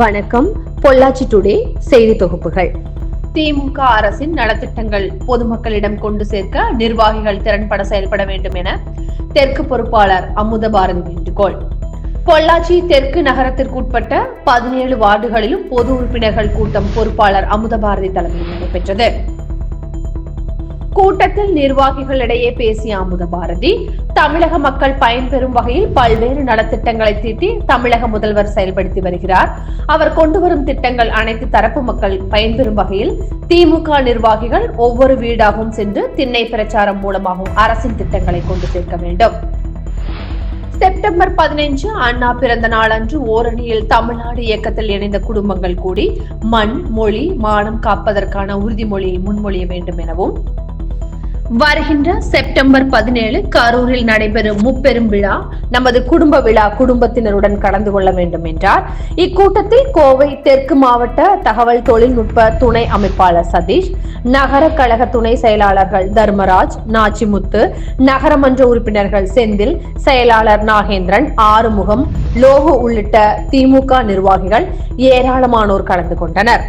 வணக்கம். பொள்ளாச்சி டுடே செய்தி தொகுப்புகள். திமுக அரசின் நலத்திட்டங்கள் பொதுமக்களிடம் கொண்டு சேர்க்க நிர்வாகிகள் திறன்பட செயல்பட வேண்டும் என தெற்கு பொறுப்பாளர் அமுத பாரதி வேண்டுகோள். பொள்ளாச்சி தெற்கு நகரத்திற்குட்பட்ட பதினேழு வார்டுகளிலும் பொது உறுப்பினர்கள் கூட்டம் பொறுப்பாளர் அமுத பாரதி தலைமையில் நடைபெற்றது. கூட்டத்தில் நிர்வாகிகளிடையே பேசிய அமுத பாரதி தமிழக மக்கள் பயன்பெறும் வகையில் பல்வேறு நலத்திட்டங்களை தீட்டி தமிழக முதல்வர் செயல்படுத்தி வருகிறார். அவர் கொண்டு வரும் திட்டங்கள் அனைத்து தரப்பு மக்கள் பயன்பெறும் வகையில் திமுக நிர்வாகிகள் ஒவ்வொரு வீடாகவும் சென்று திண்ணை பிரச்சாரம் மூலமாகவும் அரசின் திட்டங்களை கொண்டு சேர்க்க வேண்டும். செப்டம்பர் பதினைஞ்சு அண்ணா பிறந்த நாளன்று ஓரணியில் தமிழ்நாடு இயக்கத்தில் இணைந்த குடும்பங்கள் கூடி மண் மொழி மானம் காப்பதற்கான உறுதிமொழியை முன்மொழிய வேண்டும் எனவும் வருகின்ற செப்டம்பர் பதினேழு கரூரில் நடைபெறும் முப்பெரும் விழா நமது குடும்ப விழா குடும்பத்தினருடன் கலந்து கொள்ள வேண்டும் என்றார். இக்கூட்டத்தில் கோவை தெற்கு மாவட்ட தகவல் தொழில்நுட்ப துணை அமைப்பாளர் சதீஷ் நகர கழக துணை செயலாளர்கள் தர்மராஜ் நாச்சிமுத்து நகரமன்ற உறுப்பினர்கள் செந்தில் செயலாளர் நாகேந்திரன் ஆறுமுகம் லோகு உள்ளிட்ட திமுக நிர்வாகிகள் ஏராளமானோர் கலந்து கொண்டனர்.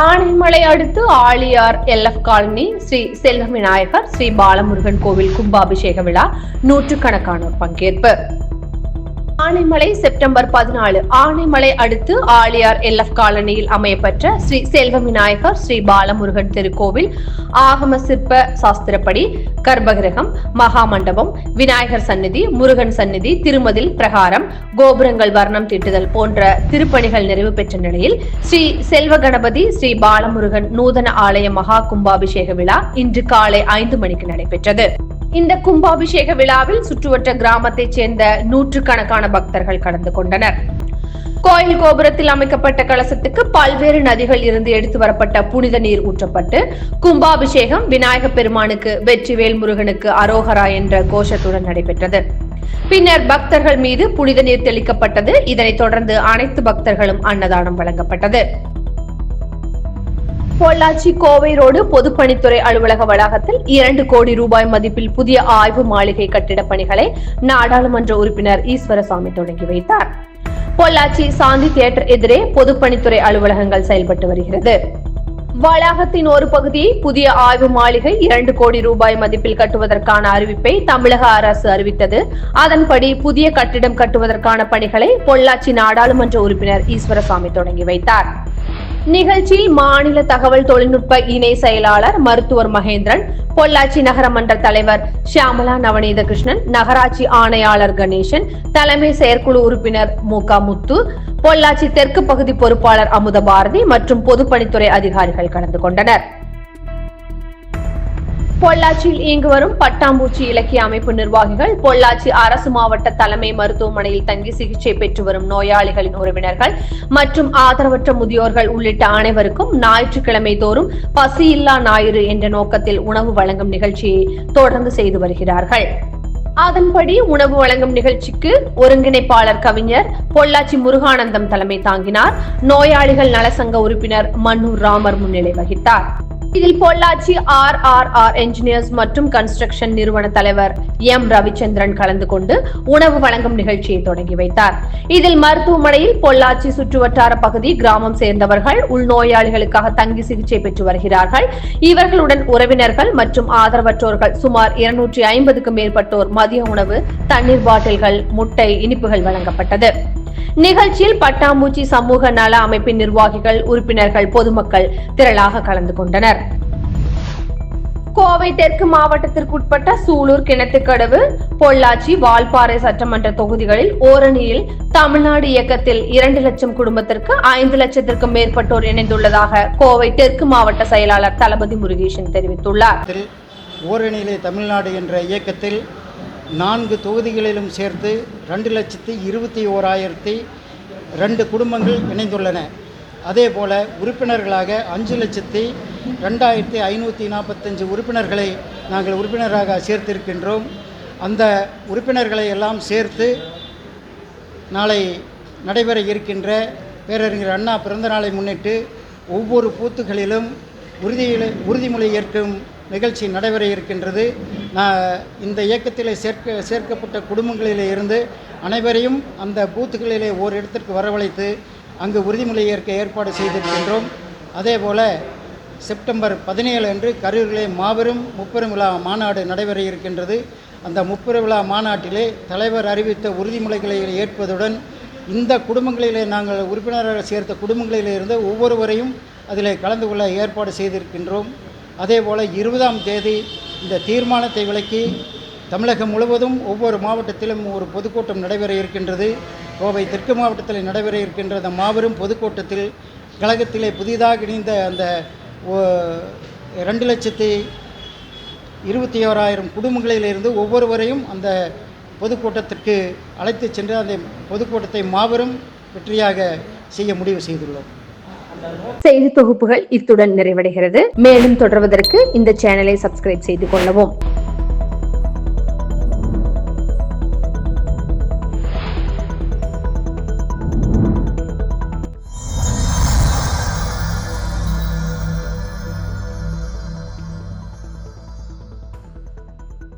ஆனைமலை அடுத்து ஆழியார் எல்எஃப் காலனி ஸ்ரீ செல்வ விநாயகர் ஸ்ரீ பாலமுருகன் கோவில் கும்பாபிஷேக விழா நூற்றுக்கணக்கானோர் பங்கேற்பு. ஆனைமலை செப்டம்பர் பதினாலு. ஆனைமலை அடுத்து ஆழியார் எல்எஃப் காலனியில் அமையப்பெற்ற ஸ்ரீ செல்வ விநாயகர் ஸ்ரீ பாலமுருகன் திருக்கோவில். ஆகம சிற்ப சாஸ்திரப்படி கர்ப்பகிரகம் மகா மண்டபம் விநாயகர் சந்நிதி முருகன் சந்நிதி திருமதில் பிரகாரம் கோபுரங்கள் வர்ணம் தீட்டுதல் போன்ற திருப்பணிகள் நிறைவு பெற்ற நிலையில் ஸ்ரீ செல்வ கணபதி ஸ்ரீ பாலமுருகன் நூதன ஆலய மகா கும்பாபிஷேக விழா இன்று காலை ஐந்து மணிக்கு நடைபெற்றது. இந்த கும்பாபிஷேக விழாவில் சுற்றுவட்ட கிராமத்தைச் சேர்ந்த நூற்றுக்கணக்கான பக்தர்கள் கலந்து கொண்டனர். கோயில் கோபுரத்தில் அமைக்கப்பட்ட கலசத்துக்கு பல்வேறு நதிகள் இருந்து எடுத்து வரப்பட்ட புனித நீர் ஊற்றப்பட்டு கும்பாபிஷேகம் விநாயக பெருமானுக்கு வெற்றிவேல் முருகனுக்கு அரோகரா என்ற கோஷத்துடன் நடைபெற்றது. பின்னர் பக்தர்கள் மீது புனித நீர் தெளிக்கப்பட்டது. இதனைத் தொடர்ந்து அனைத்து பக்தர்களும் அன்னதானம் வழங்கப்பட்டது. பொள்ளாச்சி கோவை ரோடு பொதுப்பணித்துறை அலுவலக வளாகத்தில் இரண்டு கோடி ரூபாய் மதிப்பில் புதிய ஆய்வு மாளிகை கட்டிடப் பணிகளை நாடாளுமன்ற உறுப்பினர் ஈஸ்வரசாமி தொடங்கி வைத்தார். பொள்ளாச்சி சாந்தி தியேட்டர் எதிரே பொதுப்பணித்துறை அலுவலகங்கள் செயல்பட்டு வருகிறது. வளாகத்தின் ஒரு பகுதியை புதிய ஆய்வு மாளிகை இரண்டு கோடி ரூபாய் மதிப்பில் கட்டுவதற்கான அறிவிப்பை தமிழக அரசு அறிவித்தது. அதன்படி புதிய கட்டிடம் கட்டுவதற்கான பணிகளை பொள்ளாச்சி நாடாளுமன்ற உறுப்பினர் ஈஸ்வரசாமி தொடங்கி வைத்தார். நிகழ்ச்சியில் மாநில தகவல் தொழில்நுட்ப இணை செயலாளர் மருத்துவர் மகேந்திரன் பொள்ளாச்சி நகரமன்ற தலைவர் ஷியாமலா நவநீத கிருஷ்ணன் நகராட்சி ஆணையாளர் கணேசன் தலைமை செயற்குழு உறுப்பினர் மு க முத்து பொள்ளாச்சி தெற்கு பகுதி பொறுப்பாளர் அமுத பாரதி மற்றும் பொதுப்பணித்துறை அதிகாரிகள் கலந்து கொண்டனர். பொள்ளாச்சியில் இயங்கி வரும் பட்டாம்பூச்சி இலக்கிய அமைப்பு நிர்வாகிகள் பொள்ளாச்சி அரசு மாவட்ட தலைமை மருத்துவமனையில் தங்கி சிகிச்சை பெற்று வரும் நோயாளிகளின் உறவினர்கள் மற்றும் ஆதரவற்ற முதியோர்கள் உள்ளிட்ட அனைவருக்கும் ஞாயிற்றுக்கிழமை தோறும் பசியில்லா ஞாயிறு என்ற நோக்கத்தில் உணவு வழங்கும் நிகழ்ச்சியை தொடர்ந்து செய்து வருகிறார்கள். அதன்படி உணவு வழங்கும் நிகழ்ச்சிக்கு ஒருங்கிணைப்பாளர் கவிஞர் பொள்ளாச்சி முருகானந்தம் தலைமை தாங்கினார். நோயாளிகள் நலசங்க உறுப்பினர் மன்னூர் ராமர் முன்னிலை வகித்தார். இதில் Pollachi R R R engineers மற்றும் கன்ஸ்ட்ரக்ஷன் நிறுவன தலைவர் எம் ரவிச்சந்திரன் கலந்து கொண்டு உணவு வழங்கும் நிகழ்ச்சியை தொடங்கி வைத்தார். இதில் மருத்துவமனையில் பொள்ளாச்சி சுற்றுவட்டார பகுதி கிராமம் சேர்ந்தவர்கள் உள்நோயாளிகளுக்காக தங்கி சிகிச்சை பெற்று வருகிறார்கள். இவர்களுடன் உறவினர்கள் மற்றும் ஆதரவற்றோர்கள் சுமார் இருநூற்றி ஐம்பதுக்கும் மேற்பட்டோர் மதிய உணவு தண்ணீர் பாட்டில்கள் முட்டை இனிப்புகள் வழங்கப்பட்டது. நிகழ்ச்சியில் பட்டாம்பூச்சி சமூக நல அமைப்பின் நிர்வாகிகள் உறுப்பினர்கள் பொதுமக்கள் திரளாக கலந்து கொண்டனர். கோவை தெற்கு மாவட்டத்திற்குட்பட்ட சூலூர் கிணத்துக்கடவு பொள்ளாச்சி வால்பாறை சட்டமன்ற தொகுதிகளில் ஓரணியில் தமிழ்நாடு இயக்கத்தில் இரண்டு லட்சம் குடும்பத்திற்கு ஐந்து லட்சத்திற்கும் மேற்பட்டோர் இணைந்துள்ளதாக கோவை தெற்கு மாவட்ட செயலாளர் தளபதி முருகேசன் தெரிவித்துள்ளார். ஓரணியிலே தமிழ்நாடு என்ற இயக்கத்தில் நான்கு தொகுதிகளிலும் சேர்த்து ரெண்டு லட்சத்தி இருபத்தி ஓராயிரத்தி ரெண்டு குடும்பங்கள் இணைந்துள்ளன. அதே போல் உறுப்பினர்களாக அஞ்சு லட்சத்தி ரெண்டாயிரத்தி ஐநூற்றி நாற்பத்தஞ்சு உறுப்பினர்களை நாங்கள் உறுப்பினராக சேர்த்திருக்கின்றோம். அந்த உறுப்பினர்களை எல்லாம் சேர்த்து நாளை நடைபெற இருக்கின்ற பேரறிஞர் அண்ணா பிறந்த நாளை முன்னிட்டு ஒவ்வொரு பூத்துகளிலும் உறுதியில் உறுதிமொழி ஏற்கும் நிகழ்ச்சி நடைபெற இருக்கின்றது. நான் இந்த இயக்கத்தில் சேர்க்க சேர்க்கப்பட்ட குடும்பங்களிலே இருந்து அனைவரையும் அந்த பூத்துகளிலே ஓர் இடத்திற்கு வரவழைத்து அங்கு உறுதிமொழி ஏற்க ஏற்பாடு செய்திருக்கின்றோம். அதே போல் செப்டம்பர் பதினேழு அன்று கரூரிலே மாபெரும் முப்பெரும் விழா மாநாடு நடைபெற இருக்கின்றது. அந்த முப்பெரும் விழா மாநாட்டிலே தலைவர் அறிவித்த உறுதிமொழிகளை ஏற்பதுடன் இந்த குடும்பங்களிலே நாங்கள் உறுப்பினராக சேர்த்த குடும்பங்களிலிருந்து ஒவ்வொருவரையும் அதில் கலந்து கொள்ள ஏற்பாடு செய்திருக்கின்றோம். அதே போல் இருபதாம் தேதி இந்த தீர்மானத்தை விலக்கி தமிழகம் முழுவதும் ஒவ்வொரு மாவட்டத்திலும் ஒரு பொதுக்கூட்டம் நடைபெற இருக்கின்றது. கோவை தெற்கு மாவட்டத்தில் நடைபெற இருக்கின்ற அந்த மாபெரும் பொதுக்கூட்டத்தில் கழகத்திலே புதிதாக இணைந்த அந்த ஓ- ரெண்டு லட்சத்தி இருபத்தி ஓராயிரம் குடும்பங்களிலிருந்து ஒவ்வொருவரையும் அந்த பொதுக்கூட்டத்திற்கு அழைத்து சென்று அந்த பொதுக்கூட்டத்தை மாபெரும் வெற்றியாக செய்ய முடிவு செய்துள்ளோம். செய்தி தொகுப்புகள் இத்துடன் நிறைவடைகிறது. மேலும் தொடர்வதற்கு இந்த சேனலை சப்ஸ்கிரைப் செய்து கொள்ளவும்.